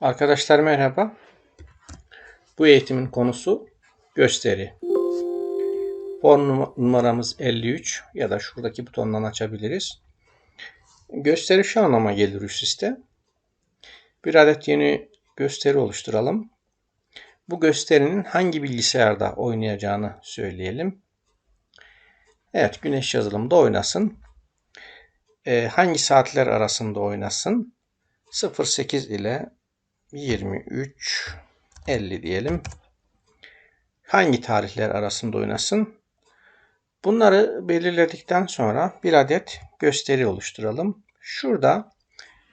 Arkadaşlar merhaba. Bu eğitimin konusu gösteri. Form num- numaramız 53 ya da şuradaki butondan açabiliriz. Gösteri şu anlama gelir üst üste. Bir adet yeni gösteri oluşturalım. Bu gösterinin hangi bilgisayarda oynayacağını söyleyelim. Evet, güneş yazılımda oynasın. Ee, hangi saatler arasında oynasın? 08 ile 23 50 diyelim. Hangi tarihler arasında oynasın? Bunları belirledikten sonra bir adet gösteri oluşturalım. Şurada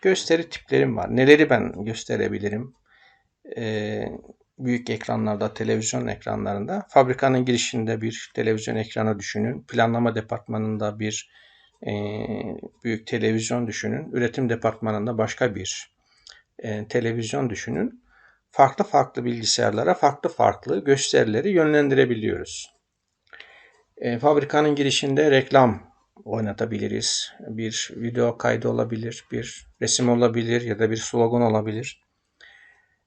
gösteri tiplerim var. Neleri ben gösterebilirim? Ee, büyük ekranlarda, televizyon ekranlarında. Fabrikanın girişinde bir televizyon ekranı düşünün. Planlama departmanında bir e, büyük televizyon düşünün. Üretim departmanında başka bir e, televizyon düşünün. Farklı farklı bilgisayarlara farklı farklı gösterileri yönlendirebiliyoruz. E, fabrikanın girişinde reklam oynatabiliriz. Bir video kaydı olabilir, bir resim olabilir ya da bir slogan olabilir.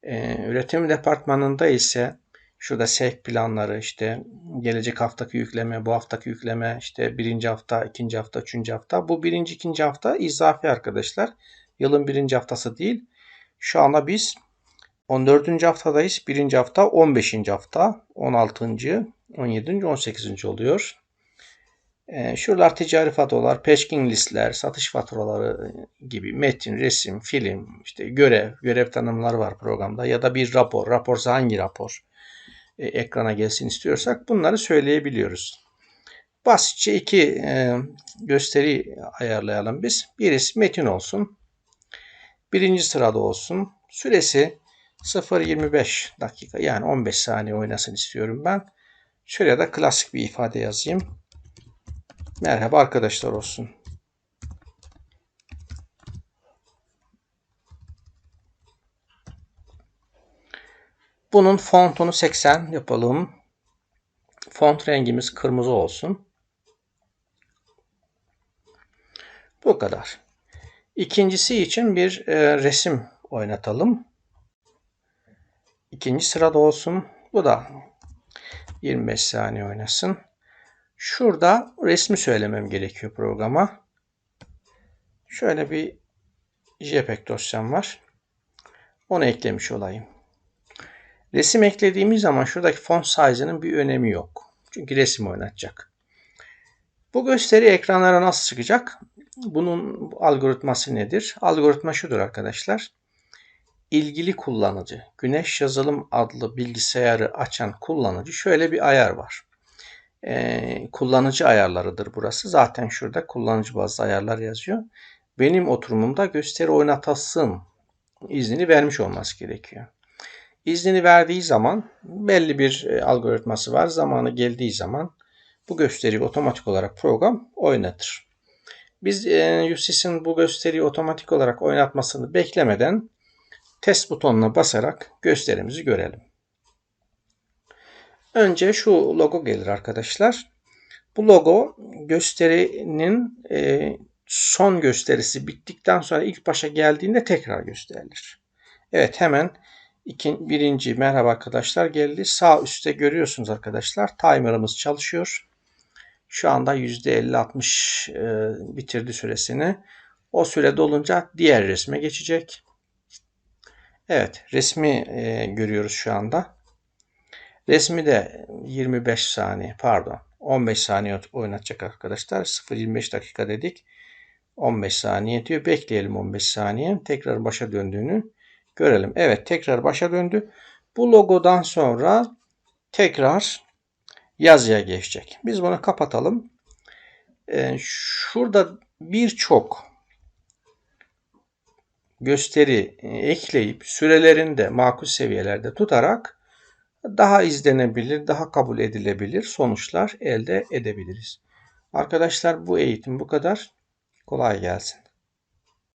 E, üretim departmanında ise şurada sevk planları, işte gelecek haftaki yükleme, bu haftaki yükleme, işte birinci hafta, ikinci hafta, üçüncü hafta. Bu birinci, ikinci hafta izafi arkadaşlar. Yılın birinci haftası değil. Şu anda biz 14. haftadayız. Birinci hafta 15. hafta, 16. 17. 18. oluyor. E, şuralar ticari faturalar, peşkin listler, satış faturaları gibi metin, resim, film, işte görev, görev tanımları var programda ya da bir rapor, raporsa hangi rapor e, ekrana gelsin istiyorsak bunları söyleyebiliyoruz. Basitçe iki e, gösteri ayarlayalım biz. Birisi metin olsun. Birinci sırada olsun. Süresi 0.25 dakika yani 15 saniye oynasın istiyorum ben. Şuraya da klasik bir ifade yazayım. Merhaba arkadaşlar olsun. Bunun fontunu 80 yapalım. Font rengimiz kırmızı olsun. Bu kadar. İkincisi için bir e, resim oynatalım. İkinci sırada olsun. Bu da 25 saniye oynasın. Şurada resmi söylemem gerekiyor programa. Şöyle bir JPEG dosyam var. Onu eklemiş olayım. Resim eklediğimiz zaman şuradaki font size'ının bir önemi yok. Çünkü resim oynatacak. Bu gösteri ekranlara nasıl çıkacak? Bunun algoritması nedir? Algoritma şudur arkadaşlar. İlgili kullanıcı, Güneş Yazılım adlı bilgisayarı açan kullanıcı şöyle bir ayar var. Ee, kullanıcı ayarlarıdır burası. Zaten şurada kullanıcı bazlı ayarlar yazıyor. Benim oturumumda gösteri oynatasın iznini vermiş olması gerekiyor. İznini verdiği zaman belli bir algoritması var. Zamanı geldiği zaman bu gösteriyi otomatik olarak program oynatır. Biz e, USIS'in bu gösteriyi otomatik olarak oynatmasını beklemeden test butonuna basarak gösterimizi görelim. Önce şu logo gelir arkadaşlar. Bu logo gösterinin e, son gösterisi bittikten sonra ilk başa geldiğinde tekrar gösterilir. Evet hemen birinci merhaba arkadaşlar geldi. Sağ üstte görüyorsunuz arkadaşlar timer'ımız çalışıyor. Şu anda %50-60 e, bitirdi süresini. O süre dolunca diğer resme geçecek. Evet resmi e, görüyoruz şu anda. Resmi de 25 saniye pardon 15 saniye oynatacak arkadaşlar. 0-25 dakika dedik. 15 saniye diyor. Bekleyelim 15 saniye. Tekrar başa döndüğünü görelim. Evet tekrar başa döndü. Bu logodan sonra tekrar yazıya geçecek. Biz bunu kapatalım. Ee, şurada birçok gösteri ekleyip sürelerini de makul seviyelerde tutarak daha izlenebilir, daha kabul edilebilir sonuçlar elde edebiliriz. Arkadaşlar bu eğitim bu kadar. Kolay gelsin.